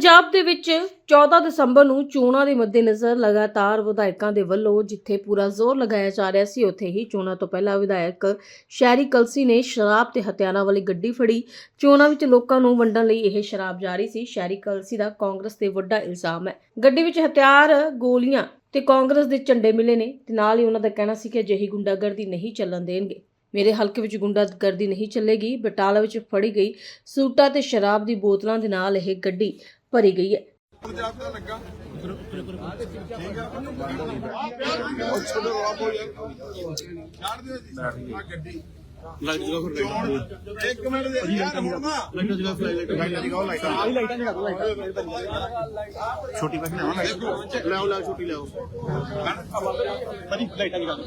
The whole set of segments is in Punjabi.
ਪੰਜਾਬ ਦੇ ਵਿੱਚ 14 ਦਸੰਬਰ ਨੂੰ ਚੋਣਾਂ ਦੇ ਮੱਦੇਨਜ਼ਰ ਲਗਾਤਾਰ ਵਿਧਾਇਕਾਂ ਦੇ ਵੱਲੋਂ ਜਿੱਥੇ ਪੂਰਾ ਜ਼ੋਰ ਲਗਾਇਆ ਜਾ ਰਿਹਾ ਸੀ, ਉੱਥੇ ਹੀ ਚੋਣਾਂ ਤੋਂ ਪਹਿਲਾਂ ਵਿਧਾਇਕ ਸ਼ਹਿਰੀ ਕਲਸੀ ਨੇ ਸ਼ਰਾਬ ਤੇ ਹਥਿਆਰਾਂ ਵਾਲੀ ਗੱਡੀ ਫੜੀ। ਚੋਣਾਂ ਵਿੱਚ ਲੋਕਾਂ ਨੂੰ ਵੰਡਣ ਲਈ ਇਹ ਸ਼ਰਾਬ ਜਾਰੀ ਸੀ। ਸ਼ਹਿਰੀ ਕਲਸੀ ਦਾ ਕਾਂਗਰਸ ਤੇ ਵੱਡਾ ਇਲਜ਼ਾਮ ਹੈ। ਗੱਡੀ ਵਿੱਚ ਹਥਿਆਰ, ਗੋਲੀਆਂ ਤੇ ਕਾਂਗਰਸ ਦੇ ਝੰਡੇ ਮਿਲੇ ਨੇ ਤੇ ਨਾਲ ਹੀ ਉਹਨਾਂ ਦਾ ਕਹਿਣਾ ਸੀ ਕਿ ਅਜਿਹੀ ਗੁੰਡਾਗਰਦੀ ਨਹੀਂ ਚੱਲਣ ਦੇਣਗੇ। ਮੇਰੇ ਹਲਕੇ ਵਿੱਚ ਗੁੰਡਾਗਰਦੀ ਨਹੀਂ ਚੱਲੇਗੀ। ਬਟਾਲਾ ਵਿੱਚ ਫੜੀ ਗਈ ਸੂਟਾਂ ਤੇ ਸ਼ਰਾਬ ਦੀ ਬੋਤਲਾਂ ਦੇ ਨਾਲ ਇਹ ਗੱਡੀ ਭਰੀ ਗਈ ਹੈ। ਜਾਪਦਾ ਲੱਗਾ ਠੀਕ ਆ ਉਹ ਛੋੜੋ ਆਪ ਹੋ ਯਾਰ ਛੱਡ ਦਿਓ ਜੀ ਆ ਗੱਡੀ ਲਾਈਟ ਜਗਾ ਫਿਰ ਚੋਣ ਇੱਕ ਮਿੰਟ ਦੇ ਯਾਰ ਹੁਣ ਨਾ ਲਾਈਟ ਜਗਾ ਫਿਰ ਲਾਈਟ ਜਗਾ ਲਾਈਟਾਂ ਆਹੀ ਲਾਈਟਾਂ ਜਗਾ ਦੋ ਛੋਟੀ ਬਸ ਨਾ ਲੈ ਆਓ ਲੈ ਛੋਟੀ ਲੈ ਆਓ ਬੜੀ ਲਾਈਟਾਂ ਜਗਾ ਦੋ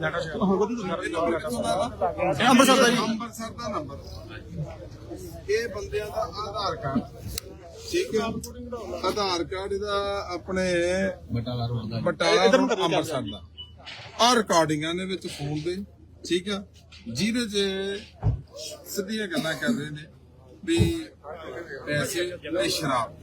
ਲਾਈਟਾਂ ਜਗਾ ਹੋ ਗਈ ਤੁਸੀਂ ਅੰਮ੍ਰਿਤਸਰ ਦਾ ਜੀ ਅੰਮ੍ਰਿਤਸਰ ਦਾ ਨੰਬਰ ਇਹ ਬੰਦਿਆਂ ਦਾ ਆਧਾਰ ਕਾਰਡ। ਠੀਕ ਹੈ ਆਧਾਰ ਕਾਰਡ ਇਹਦਾ ਆਪਣੇ ਬਟਾਲਾ ਰੋਡ ਦਾ। ਬਟਾਲਾ ਅੰਮ੍ਰਿਤਸਰ ਦਾ। ਆ ਰਿਕਾਰਡਿੰਗਾਂ ਦੇ ਵਿੱਚ ਫੋਨ ਦੇ ਠੀਕ ਆ। ਜਿਹਦੇ 'ਚ ਸਿੱਧੀਆਂ ਗੱਲਾਂ ਕਰ ਰਹੇ ਨੇ ਵੀ ਪੈਸੇ ਤੇ ਸ਼ਰਾਬ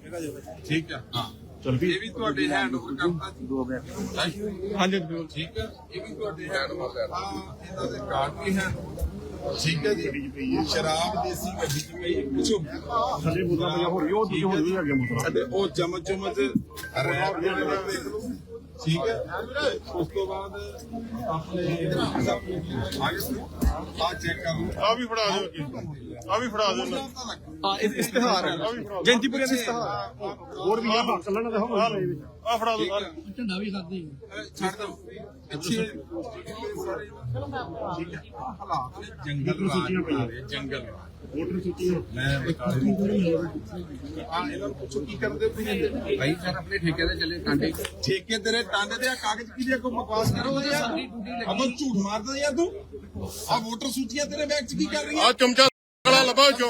ਠੀਕ ਆ? ਹਾਂ। ਚਲ ਵੀ ਇਹ ਵੀ ਤੁਹਾਡੇ ਹੈਂਡ ਓਵਰ ਕਰਤਾ ਜੀ। ਹਾਂਜੀ। ਠੀਕ ਹੈ ਇਹ ਵੀ ਤੁਹਾਡੇ ਹੈਂਡ ਓਵਰ ਕਰਤਾ। ਇਹਦਾ ਤੇ ਕਾਰਡ ਵੀ ਹੈ। ਠੀਕ ਹੈ ਜੀ। ਸ਼ਰਾਬ ਦੇਸੀ ਗੱਡੀ ਚ ਪਈ ਪਿੱਛੋਂ ਥੱਲੇ ਬੋਤਲਾਂ ਪਈਆਂ ਹੋਰ ਵੀ ਉਹ ਦੂਜੀ ਹੋਰ ਵੀ ਆ ਗਿਆ ਬੋਤਲਾਂ ਅਤੇ ਉਹ ਚਮਚ ਚਮਚ ਰੈਪ ਜਿਹੜੇ ਨੇ ਦੇਖ ਲਓ ਠੀਕ ਹੈ। ਉਸ ਤੋਂ ਬਾਅਦ ਆਪਣੇ ਆਗੇ ਆ ਚੈੱਕ ਕਰ। ਆ ਵੀ ਫੜਾ ਦਿਓ। ਅੱਗੇ ਆ ਵੀ ਫੜਾ ਦਿਓ। ਆ ਇਸ਼ਤਿਹਾਰ ਹੈ। ਜੈਂਤੀਪੁਰੀ ਦਾ ਇਸ਼ਤਿਹਾਰ ਹੋਰ ਵੀ ਆ। ਕੱਲਾ ਨਾ ਦੇਖੋ ਆ ਫੜਾ ਦਿਓ ਸਾਰੇ। ਛੱਡ ਦੋ ਅੱਛੀ ਠੀਕ ਹੈ। ਹਾਲਾਤ ਜੰਗਲ ਰਾਜ। ਬਣਾ ਰਹੇ ਜੰਗਲ ਵੋਟਰ ਸੂਚੀ ਮੈਂ ਆ ਇਹਨਾਂ ਨੂੰ ਪੁੱਛੋ ਕੀ ਕਰਦੇ ਤੁਸੀਂ? ਭਾਈ ਸਰ ਆਪਣੇ ਠੇਕੇ ਤੇ ਚੱਲੇ ਟਾਂਡੇ। ਠੇਕੇ ਤੇਰੇ ਟਾਂਡੇ ਦੇ ਆ ਕਾਗਜ਼ ਕਿਹਦੇ ਕੋ ਬਕਵਾਸ ਕਰੋ ਯਾਰ ਅਬੋ ਝੂਠ ਮਾਰਦਾ ਯਾਰ ਤੂੰ? ਆ ਵੋਟਰ ਸੂਚੀਆਂ ਤੇਰੇ ਬੈਗ ਚ ਕੀ ਕਰ ਰਹੀ ਆ ਚਮਚਾ ਲਬਾਓ ਚੋ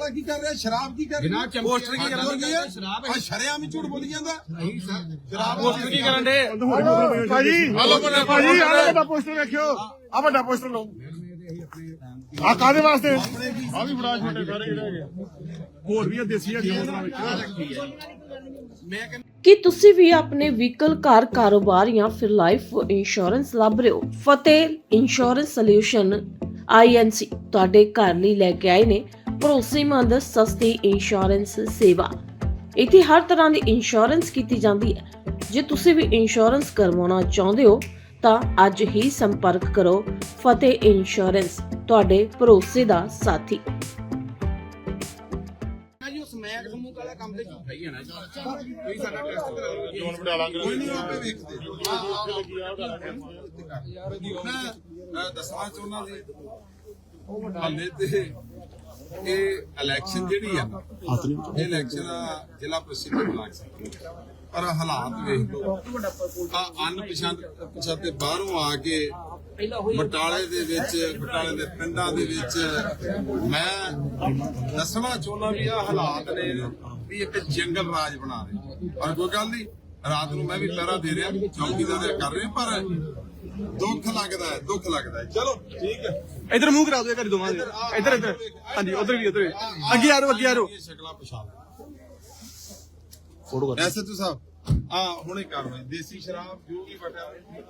ਆ ਕੀ ਕਰ ਰਿਹਾ? ਸ਼ਰਾਬ ਕੀ ਕਰ ਰਹੀ? ਪੋਸਟਰ ਕੀ ਕਰਨ ਲੱਗੀ ਆ? ਸ਼ਰਾਬ ਆ ਸ਼ਰਿਆਮ ਹੀ ਝੂਠ ਬੋਲੀ ਜਾਂਦਾ। ਨਹੀਂ ਸਰ। ਸ਼ਰਾਬ ਪੋਸਟਰ ਕੀ ਕਰਨ ਦੇ? ਭਾਜੀ। ਹਲੋ ਬਣਾ ਭਾਜੀ ਆ ਵੱਡਾ ਪੋਸਟਰ ਵੇਖਿਓ। ਆ ਵੱਡਾ ਪੋਸਟਰ ਲਓ। ਆ ਕਾਦੇ ਵਾਸਤੇ? ਆ ਵੀ ਬੜਾ ਛੋਟੇ ਸਾਰੇ ਜਿਹੜੇ ਹੋਰ ਵੀ ਆ ਦੇਸੀ ਹੈਗੇ ਬੋਤਲਾਂ ਵਿੱਚ ਕੀ ਤੁਸੀਂ ਵੀ ਆਪਣੇ ਵਹੀਕਲ ਕਾਰ ਕਾਰੋਬਾਰ ਜਾਂ ਫਿਰ ਲਾਈਫ ਇੰਸ਼ੋਰੈਂਸ ਲੱਭ ਰਹੇ ਹੋ? ਫਤਿਹ ਇੰਸ਼ੋਰੈਂਸ ਸੋਲਿਊਸ਼ਨ ਆਈਐਨਸੀ ਤੁਹਾਡੇ ਘਰ ਲਈ ਲੈ ਕੇ ਆਏ ਨੇ ਭਰੋਸੇਮੰਦ ਸਸਤੀ ਇੰਸ਼ੋਰੈਂਸ ਸੇਵਾ। ਇੱਥੇ ਹਰ ਤਰ੍ਹਾਂ ਦੀ ਇੰਸ਼ੋਰੈਂਸ ਕੀਤੀ ਜਾਂਦੀ ਹੈ। ਜੇ ਤੁਸੀਂ ਵੀ ਇੰਸ਼ੋਰੈਂਸ ਕਰਵਾਉਣਾ ਚਾਹੁੰਦੇ ਹੋ, ਤਾਂ ਅੱਜ ਹੀ ਸੰਪਰਕ ਕਰੋ ਫਤਿਹ ਇੰਸ਼ੋਰੈਂਸ ਤੁਹਾਡੇ ਭਰੋਸੇ ਦਾ ਸਾਥੀ। ਕੰਮ ਤੇ ਝੂਠਾ ਹੀ ਹੈ ਨਾ ਕੋਈ ਸਾਡਾ ਟੈਸਟ ਕਰਾ ਲਓ ਜੋਨ ਬਣਾ ਲਾਂਗੇ ਕੋਈ ਨਹੀਂ ਆਪੇ ਵੇਖਦੇ ਮੈਂ ਦੱਸਣਾ ਚਾਹੁੰਦਾ ਸੀ। ਹਾਲੇ ਤੇ ਇਹ ਇਲੈਕਸ਼ਨ ਜਿਹੜੀ ਆ ਇਹ ਇਲੈਕਸ਼ਨ ਆ ਜ਼ਿਲ੍ਹਾ ਪ੍ਰਸਿੱਧ ਬਲਾਕ ਸੀ। ਪਰ ਹਾਲਾਤ ਵੇਖ ਲਓ। ਆ ਅਨਪਛਾਤ ਪਛਾਤੇ ਬਾਹਰੋਂ ਆ ਕੇ ਬਟਾਲੇ ਦੇ ਵਿੱਚ ਬਟਾਲੇ ਦੇ ਪਿੰਡਾਂ ਦੇ ਵਿੱਚ ਮੈਂ ਦੱਸਣਾ ਚਾਹੁੰਦਾ ਵੀ ਆ ਹਾਲਾਤ ਨੇ। ਵੀ ਇੱਕ ਜੰਗਲ ਰਾਜ ਬਣਾ ਰਹੇ ਪਰ ਕੋਈ ਗੱਲ ਨਹੀਂ ਰਾਤ ਨੂੰ ਮੈਂ ਵੀ ਪਹਿਰਾ ਦੇ ਰਿਹਾ ਚੌਕੀਦਾਰ ਕਰ ਰਹੇ ਪਰ ਦੁੱਖ ਲੱਗਦਾ ਹੈ ਦੁੱਖ ਲੱਗਦਾ ਹੈ। ਚਲੋ ਠੀਕ ਹੈ। ਇਧਰ ਮੂੰਹ ਕਰਾ ਦਿਓ ਘਰੀ ਦੋਵਾਂ ਦੇ। ਇਧਰ ਇਧਰ ਹਾਂਜੀ ਉਧਰ ਵੀ ਉਧਰ ਅੱਗੇ ਆ ਅੱਗੇ ਆ ਇਹ ਸ਼ਕਲਾਂ ਪਛਾਣ ਫੋਟੋ ਕਰ ਐਸਐਚਓ ਸਾਹਿਬ ਆ ਹੁਣੇ ਕਾਰਵਾਈ ਦੇਸੀ ਸ਼ਰਾਬ ਜੋ ਵੀ ਬਟਾ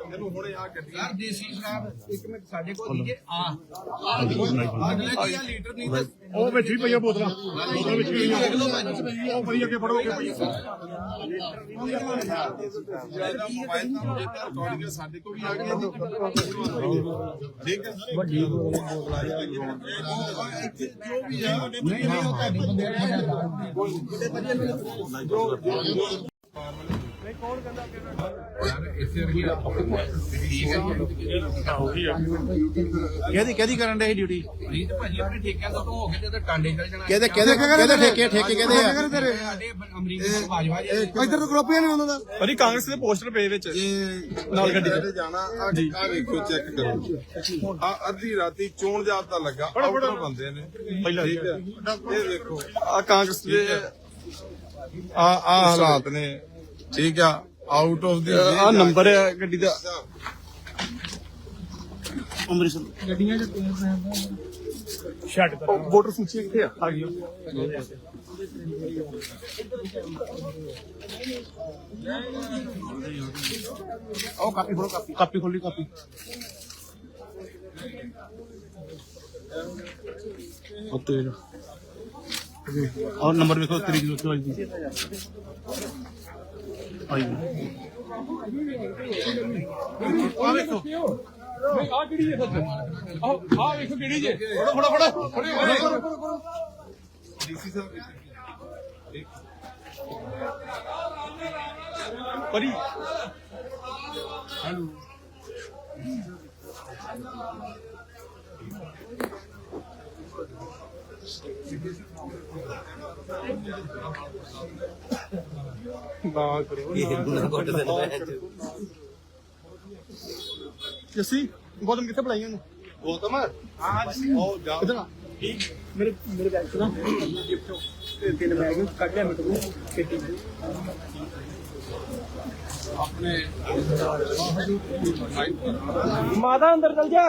ਇਹਨੂੰ ਹੁਣੇ ਆ ਗੱਡੀਆਂ ਯਾਰ ਦੇਸੀ ਸ਼ਰਾਬ ਇੱਕ ਮਿੰਟ ਸਾਡੇ ਕੋਲ ਦੀਏ ਆ। ਅਗਲੇ ਕੀ ਆ ਲੀਟਰ ਨਹੀਂ ਤਾਂ ਉਹ ਵਿੱਚ ਵੀ ਪਈਆਂ ਬੋਤਲਾਂ। ਬੋਤਲਾਂ ਵਿੱਚ ਵੀ ਪਈਆਂ। ਉਹ ਪਈ ਅੱਗੇ ਫੜੋ ਅੱਗੇ ਪਈ। ਇਹਦਾ ਮੋਬਾਈਲ ਤਾਂ ਜੇ ਤਾਂ ਰਿਕਾਰਡਿੰਗ ਸਾਡੇ ਕੋਲ ਵੀ ਆ ਗਈ ਠੀਕ ਹੈ ਵੱਡੀ ਜੋ ਵੀ ਹੈ। ਨਹੀਂ ਨਹੀਂ ਉਹ ਤੁਹਾਡੇ ਬੰਦੇ ਯਾਰ ਇਸੇ ਵਰਗੀ ਠੀਕ ਹੈ ਕਿਹਦੀ ਕਿਹਦੀ ਕਰਨ ਦੇ ਡਿਊਟੀ ਨਹੀਂ ਤੇ ਭਾਜੀ ਆਪਣੇ ਠੇਕਿਆਂ ਤੋਂ ਹੋ ਕੇ ਤੇ ਟਾਂਡੇ ਚੱਲ ਜਾਣਾ ਕਿਹਦੇ ਕਿਹਦੇ ਕਿਹਦੇ ਠੇਕੇ ਠੇਕੇ ਕਿਹਦੇ ਆ? ਸਾਡੇ ਅਮਰੀਕਾ ਤੋਂ ਬਾਜਵਾ ਜੀ ਇੱਧਰ ਤੋਂ ਗਰੁੱਪੀਆਂ ਨੇ ਉਹਨਾਂ ਦਾ ਅਰੇ ਕਾਂਗਰਸ ਦੇ ਪੋਸਟਰ ਪਏ ਵਿੱਚ। ਇਹ ਨਾਲ ਗੱਡੀ ਤੇ। ਜਾਣਾ ਆ ਵੇਖੋ ਚੈੱਕ ਕਰੋ। ਆ ਅੱਧੀ ਰਾਤੀ ਚੋਣ ਜਾਬਤਾ ਲੱਗਾ ਆਊਟਰ ਬੰਦੇ ਨੇ। ਪਹਿਲਾਂ ਠੀਕ ਹੈ। ਇਹ ਵੇਖੋ ਆ ਕਾਂਗਰਸ ਦੇ ਆ ਆ ਹਾਲਾਤ ਨੇ। ਠੀਕ ਆ ਆਊਟ ਆਫ ਦੀ ਆ ਨੰਬਰ ਹੈ ਗੱਡੀ ਦਾ। ਅੰਮ੍ਰਿਤਸਰ। ਗੱਡੀਆਂ ਚ ਛੱਡ ਵੋਟਰ ਸੂਚੀ ਕਿੱਥੇ ਆ। ਆ ਗਈ। ਉਹ ਕਾਪੀ ਖੋਲੋ ਕਾਪੀ। ਕਾਪੀ ਖੋਲੀ ਕਾਪੀ। ਉੱਤੇ ਔਰ ਨੰਬਰ ਵੇਖੋ ਤਰੀਕ ਨੂੰ ਉੱਤੇ ਦੀ। ਆਈ ਆ ਵੇਖੋ। ਆ ਕਿਹੜੀ ਜੇ ਸੱਚ? ਆਹ ਆ ਵੇਖੋ ਕਿਹੜੀ ਜੇ। ਫੜੋ ਫੜੋ ਫੜੋ ਡੀਸੀ ਸਾਹਿਬ ਪਰੀ। ਨਾ ਕਰੋ ਇਹ ਗੁਣਾ ਘਟ ਦੇਣਾ ਜੱਸੀ ਗੌਤਮ ਕਿੱਥੇ ਬੁਲਾਈ ਉਹਨੂੰ? ਗੌਤਮ? ਹਾਂ ਜੀ ਉਹ ਜਾ ਕਿੱਧਰ ਆ? ਮੇਰੇ ਮੇਰੇ ਬੈਗ ਚ ਨਾ ਗਿਫਟ ਤੇ ਤਿੰਨ ਬੈਗ ਕੱਢ ਲਿਆ ਮੇਰੇ ਕੋਲ ਆਪਣੇ ਮਾਤਾ ਅੰਦਰ ਚਲ ਜਾ।